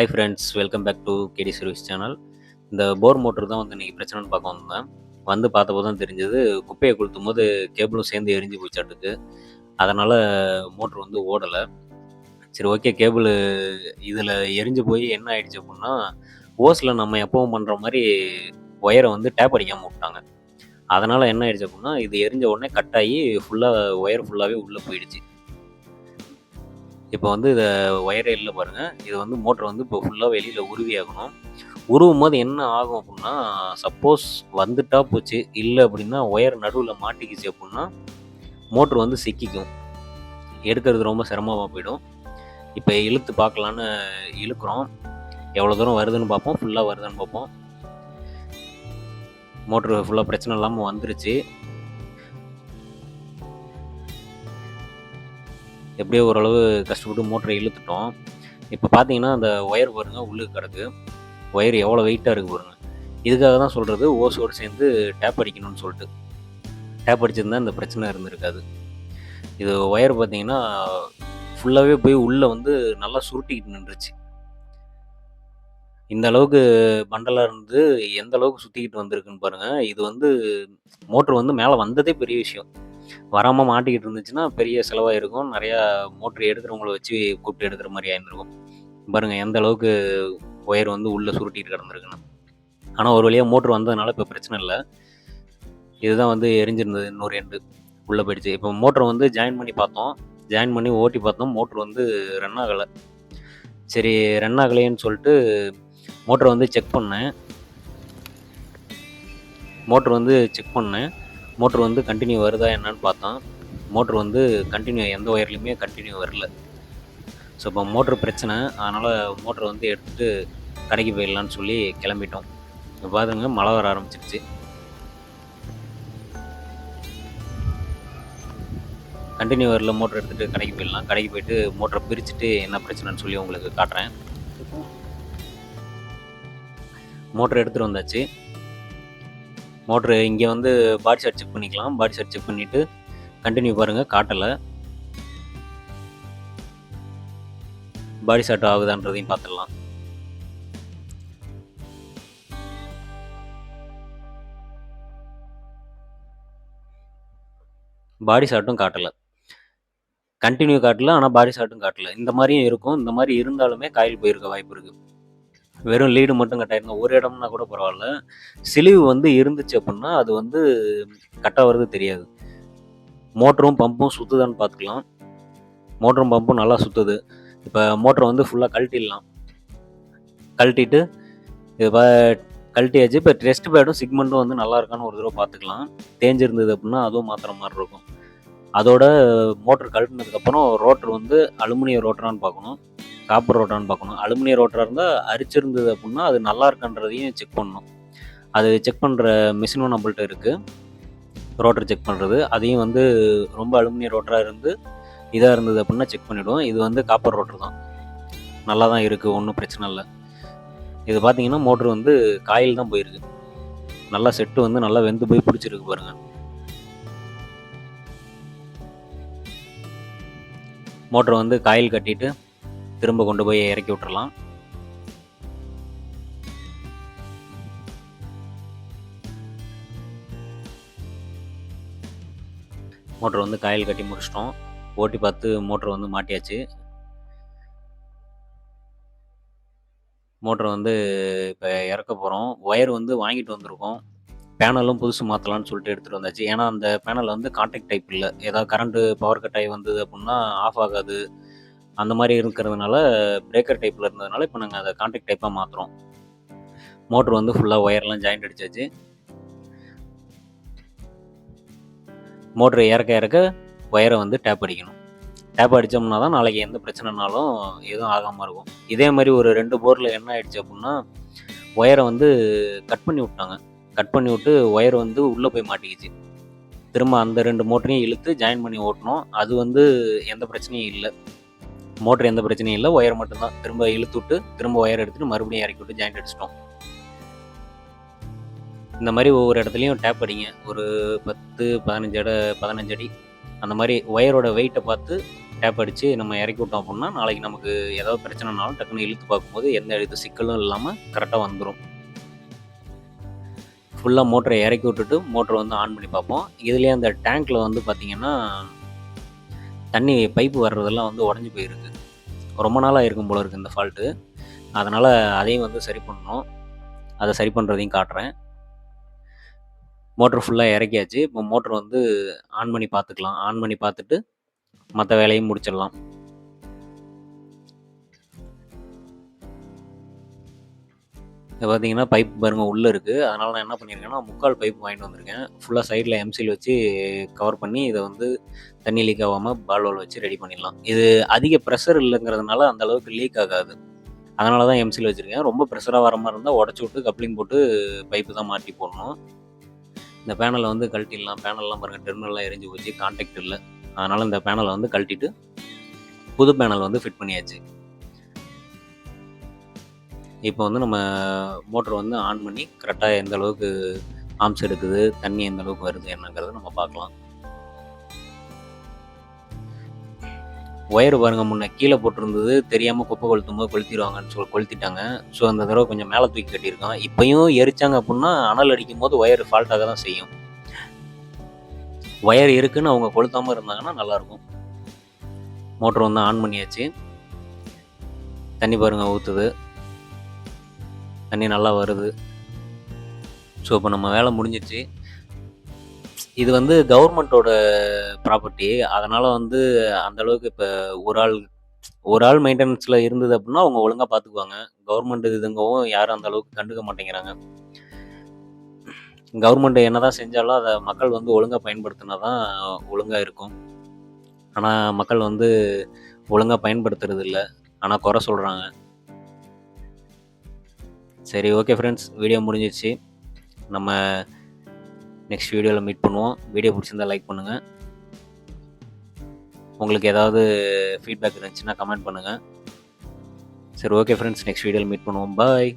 Hi friends welcome back to KD service channel இந்த bore motor தான் வந்து இன்றைக்கி பிரச்சனைன்னு பார்க்க வந்தேன். வந்து பார்த்தப்போ தான் தெரிஞ்சது குப்பையை கொளுத்தும் போது கேபிளும் சேர்ந்து எரிஞ்சு போச்சாட்டுக்கு அதனால் மோட்ரு வந்து ஓடலை. சரி ஓகே கேபிள் இதில் எரிஞ்சு போய் என்ன ஆயிடுச்சு அப்படின்னா ஓஸில் நம்ம எப்பவும் பண்ணுற மாதிரி ஒயரை வந்து டேப் அடிக்காமல் விட்டாங்க அதனால் என்ன ஆயிடுச்சு அப்படின்னா இது எரிஞ்ச உடனே கட் ஆகி ஃபுல்லாக ஒயர் ஃபுல்லாகவே உள்ளே போயிடுச்சு. இப்போ வந்து இதை ஒயரே இல்லை பாருங்கள் இது வந்து மோட்டர் வந்து இப்போ ஃபுல்லாக வெளியில் உருவி ஆகணும் உருவும் போது என்ன ஆகும் அப்படின்னா சப்போஸ் வந்துட்டா போச்சு இல்லை அப்படின்னா ஒயர் நடுவில் மாட்டிக்கிச்சு அப்படின்னா மோட்ரு வந்து சிக்கிக்கும். எடுக்கிறது ரொம்ப சிரமமாக போயிடும். இப்போ இழுத்து பார்க்கலான்னு இழுக்கிறோம். எவ்வளோ தூரம் வருதுன்னு பார்ப்போம் ஃபுல்லாக வருதுன்னு பார்ப்போம் மோட்ரு ஃபுல்லாக பிரச்சனை இல்லாமல் வந்துருச்சு. எப்படியோ ஓரளவு கஷ்டப்பட்டு மோட்டரை இழுத்துட்டோம். இப்போ பார்த்தீங்கன்னா அந்த ஒயர் பாருங்க உள்ளுக்கு கிடக்கு. ஒயர் எவ்வளோ வெயிட்டாக இருக்குது பாருங்க. இதுக்காக தான் சொல்கிறது ஓசோடு சேர்ந்து டேப் அடிக்கணும்னு சொல்லிட்டு. டேப் அடிச்சிருந்தா இந்த பிரச்சனை இருந்திருக்காது. இது ஒயர் பார்த்தீங்கன்னா ஃபுல்லாகவே போய் உள்ளே வந்து நல்லா சுருட்டிக்கிட்டு நின்றுச்சு. இந்த அளவுக்கு பண்டலாக இருந்து எந்த அளவுக்கு சுற்றிக்கிட்டு வந்திருக்குன்னு பாருங்கள் இது வந்து மோட்ரு வந்து மேலே வந்ததே பெரிய விஷயம். வராமல் மாட்டிக்கிட்டு இருந்துச்சுன்னா பெரிய செலவாக இருக்கும் நிறையா மோட்ரு எடுக்கிறவங்கள வச்சு கூப்பிட்டு எடுக்கிற மாதிரி ஆயிருந்திருக்கும். பாருங்கள் எந்த அளவுக்கு ஒயர் வந்து உள்ளே சுருட்டிட்டு கிடந்திருக்குன்னு. ஆனால் ஒரு வழியாக மோட்ரு வந்ததுனால இப்போ பிரச்சனை இல்லை. இதுதான் வந்து எரிஞ்சிருந்தது இன்னொரு எண்டு உள்ளே போயிடுச்சு. இப்போ மோட்ரு வந்து ஜாயின் பண்ணி பார்த்தோம். ஜாயின் பண்ணி ஓட்டி பார்த்தோம். மோட்ரு வந்து ரன் ஆகலை. சரி ரன் ஆகலைன்னு சொல்லிட்டு மோட்ரு வந்து செக் பண்ணேன். மோட்ரு வந்து செக் பண்ணேன். மோட்ரு வந்து கண்டினியூ வருதா என்னன்னு பார்த்தோம் மோட்ரு வந்து கண்டினியூ எந்த ஒயர்லையுமே கண்டினியூ வரல. ஸோ இப்போ மோட்ரு பிரச்சனை. அதனால் மோட்ரு வந்து எடுத்துகிட்டு கடைக்கு போயிடலான்னு சொல்லி கிளம்பிட்டோம். இப்போ பாருங்க மழை வர ஆரம்பிச்சிருச்சு. கண்டினியூ வரல மோட்ரு எடுத்துகிட்டு கடைக்கு போயிடலாம். கடைக்கு போயிட்டு மோட்டரை பிரிச்சுட்டு என்ன பிரச்சனைன்னு சொல்லி உங்களுக்கு காட்டுறேன். மோட்ரு எடுத்துகிட்டு வந்தாச்சு. மோட்ரு இங்கே வந்து பாடி ஷாட் செக் பண்ணிக்கலாம். பாடி ஷார்ட் செக் பண்ணிவிட்டு கண்டினியூ பாருங்கள் காட்டலை. பாடி ஷார்ட் ஆகுதான்றதையும் பார்த்துடலாம் பாடி ஷாட்டும் காட்டலை. கண்டினியூ காட்டல ஆனால் பாடி ஷாட்டும் காட்டல. இந்த மாதிரியும் இருக்கும். இந்த மாதிரி இருந்தாலுமே காயில் போயிருக்க வாய்ப்பு இருக்குது வெறும் லீடு மட்டும் கட்டாயிருந்தா ஒரு இடம்னா கூட பரவாயில்ல. சிலிவு வந்து இருந்துச்சு அப்படின்னா அது வந்து கட்டாக தெரியாது. மோட்டரும் பம்பும் சுற்றுதான்னு பார்த்துக்கலாம் மோட்டரும் பம்பும் நல்லா சுற்றுது இப்போ மோட்டரை வந்து ஃபுல்லாக கழட்டிடலாம். கழட்டிட்டு இப்போ கழட்டியாச்சு. இப்போ டெஸ்ட் பேடும் சிக்மெண்ட்டும் வந்து நல்லா இருக்கான்னு ஒரு தடவை பார்த்துக்கலாம் தேஞ்சிருந்தது அப்படின்னா அதுவும் மாத்திர மாதிரி இருக்கும். அதோட மோட்டர் கழட்டினதுக்கப்புறம் ரோட்டர் வந்து அலுமினியம் ரோட்டரான்னு பார்க்கணும் காப்பர் ரோட்டான்னு பார்க்கணும். அலுமினியம் ரோட்டராக இருந்தால் அரிச்சிருந்தது அப்படின்னா அது நல்லா இருக்கான்றதையும் செக் பண்ணணும். அது செக் பண்ணுற மிஷினும் நம்மள்ட்ட இருக்குது ரோட்டர் செக் பண்ணுறது அதையும் வந்து ரொம்ப அலுமினிய ரோட்டராக இருந்து இதாக இருந்தது அப்படின்னா செக் பண்ணிவிடுவோம் இது வந்து காப்பர் ரோட்டர் தான். நல்லா தான் இருக்குது ஒன்றும் பிரச்சனை இல்லை. இது பார்த்தீங்கன்னா மோட்ரு வந்து காயில் தான் போயிருக்கு. நல்லா செட்டு வந்து நல்லா வெந்து போய் பிடிச்சிருக்கு பாருங்கள் மோட்ரு வந்து காயில் கட்டிட்டு திரும்ப கொண்டு போய் இறக்கி விட்டுறலாம். மோட்ரு வந்து காயில் கட்டி முடிச்சிட்டோம். ஓட்டி பார்த்து மோட்ரு வந்து மாட்டியாச்சு. மோட்ரு வந்து இப்போ இறக்க போகிறோம் ஒயர் வந்து வாங்கிட்டு வந்திருக்கோம். பேனலும் புதுசு மாற்றலான்னு சொல்லிட்டு எடுத்துகிட்டு வந்தாச்சு. ஏன்னா அந்த பேனல் வந்து கான்டாக்ட் டைப் இல்லை. ஏதாவது கரண்ட்டு பவர் கட் ஆகி வந்தது அப்படின்னா ஆஃப் ஆகாது. அந்த மாதிரி இருக்கிறதுனால பிரேக்கர் டைப்பில் இருந்ததுனால இப்போ நாங்கள் அதை கான்டாக்ட் டைப்பாக மாற்றுறோம் மோட்ரு வந்து ஃபுல்லாக ஒயர்லாம் ஜாயிண்ட் அடிச்சாச்சு. மோட்ரு இறக்க இறக்க ஒயரை வந்து டேப் அடிக்கணும். டேப் அடித்தோம்னா தான் நாளைக்கு எந்த பிரச்சனைனாலும் எதுவும் ஆகாமல் இருக்கும். இதே மாதிரி ஒரு ரெண்டு போரில் என்ன ஆயிடுச்சு அப்படின்னா ஒயரை வந்து கட் பண்ணி விட்டாங்க. கட் பண்ணி விட்டு ஒயர் வந்து உள்ளே போய் மாட்டிக்கிச்சு. திரும்ப அந்த ரெண்டு மோட்டரையும் இழுத்து ஜாயின் பண்ணி ஓட்டணும். அது வந்து எந்த பிரச்சனையும் இல்லை. மோட்டர் எந்த பிரச்சனையும் இல்லை. ஒயர் மட்டும்தான். திரும்ப இழுத்து விட்டு திரும்ப ஒயர் எடுத்துகிட்டு மறுபடியும் இறக்கி விட்டு ஜாயிண்ட் அடிச்சிட்டோம். இந்த மாதிரி ஒவ்வொரு இடத்துலையும் டேப் அடிங்க. ஒரு பத்து பதினஞ்சு அடை பதினஞ்சு அடி. அந்த மாதிரி ஒயரோட வெயிட்டை பார்த்து டேப் அடித்து நம்ம இறக்கி விட்டோம் அப்படின்னா நாளைக்கு நமக்கு ஏதாவது பிரச்சனைனாலும் டக்குன்னு இழுத்து பார்க்கும்போது எந்த எழுத்து சிக்கலும் இல்லாமல் கரெக்டாக வந்துடும் ஃபுல்லாக மோட்டரை இறக்கி விட்டுட்டு மோட்டரை வந்து ஆன் பண்ணி பார்ப்போம். இதுலேயே அந்த டேங்க்கில் வந்து பார்த்திங்கன்னா தண்ணி பைப்பு வர்றதெல்லாம் வந்து உடஞ்சி போயிருக்கு. ரொம்ப நாளாக இருக்கும் போல இருக்குது இந்த ஃபால்ட்டு அதனால் அதையும் வந்து சரி பண்ணணும். அதை சரி பண்ணுறதையும் காட்டுறேன். மோட்ரு ஃபுல்லாக இறக்கியாச்சு. இப்போ மோட்ரு வந்து ஆன் பண்ணி பார்த்துக்கலாம். ஆன் பண்ணி பார்த்துட்டு மற்ற வேலையும் முடிச்சிடலாம். இப்போ பார்த்தீங்கன்னா பைப் பாருங்க உள்ளே இருக்குது அதனால் நான் என்ன பண்ணியிருக்கேன்னா முக்கால் பைப் வாங்கிட்டு வந்திருக்கேன். ஃபுல்லாக சைடில் எம்சில் வச்சு கவர் பண்ணி இதை வந்து தண்ணி லீக் ஆகாமல் பால்வால் வச்சு ரெடி பண்ணிடலாம். இது அதிக ப்ரெஷர் இல்லைங்கிறதுனால அந்த அளவுக்கு லீக் ஆகாது. அதனால தான் எம்சில் வச்சுருக்கேன். ரொம்ப ப்ரெஷராக வர மாதிரி இருந்தால் உடச்சி விட்டு கப்ளிங் போட்டு பைப்பு தான் மாட்டி போடணும். இந்த பேனலை வந்து கழட்டிடலாம். பேனல்லாம் பாருங்கள் டெர்மினல்லாம் எரிஞ்சு போச்சு. கான்டாக்ட் இல்லை. அதனால் இந்த பேனலை வந்து கழட்டிட்டு புது பேனல் வந்து ஃபிட் பண்ணியாச்சு. இப்போ வந்து நம்ம மோட்டர் வந்து ஆன் பண்ணி கரெக்டாக எந்த அளவுக்கு ஆம்ஸ் எடுக்குது தண்ணி எந்த அளவுக்கு வருது என்னங்கிறத நம்ம பார்க்கலாம். ஒயர் பாருங்க முன்ன கீழே போட்டிருந்தது தெரியாமல் குப்பை கொளுத்தும் போது கொளுத்திடுவாங்கன்னு சொல்லி கொளுத்திட்டாங்க. ஸோ அந்த தடவை கொஞ்சம் மேலே தூக்கி கட்டியிருக்கோம் இப்பயும் எரிச்சாங்க அப்படின்னா அனல் அடிக்கும் போது ஒயர் ஃபால்ட்டாக தான் செய்யும். ஒயர் இருக்குன்னு அவங்க கொளுத்தாமல் இருந்தாங்கன்னா நல்லாயிருக்கும். மோட்டர் வந்து ஆன் பண்ணியாச்சு. தண்ணி பாருங்க ஊற்றுது தண்ணி நல்லா வருது. ஸோ இப்போ நம்ம வேலை முடிஞ்சிச்சு. இது வந்து கவர்மெண்ட்டோட ப்ராப்பர்ட்டி அதனால் வந்து அந்த அளவுக்கு இப்போ ஒரு ஆள் ஒரு ஆள் மெயின்டெனன்ஸில் இருந்தது அப்படின்னா அவங்க ஒழுங்காக பார்த்துக்குவாங்க கவர்மெண்ட் இதுங்கவும் யாரும் அந்த அளவுக்கு கண்டுக்க மாட்டேங்கிறாங்க. கவர்மெண்ட் என்னதான் செஞ்சாலும் அதை மக்கள் வந்து ஒழுங்காக பயன்படுத்தினா தான் ஒழுங்காக இருக்கும். ஆனால் மக்கள் வந்து ஒழுங்காக பயன்படுத்துறது இல்லை ஆனால் குறை சொல்கிறாங்க சரி ஓகே ஃப்ரெண்ட்ஸ் வீடியோ முடிஞ்சிச்சு நம்ம நெக்ஸ்ட் வீடியோவில் மீட் பண்ணுவோம். வீடியோ பிடிச்சிருந்தா லைக் பண்ணுங்கள் உங்களுக்கு ஏதாவது ஃபீட்பேக் இருந்துச்சுன்னா கமெண்ட் பண்ணுங்கள் சரி ஓகே ஃப்ரெண்ட்ஸ் நெக்ஸ்ட் வீடியோவில் மீட் பண்ணுவோம். பாய்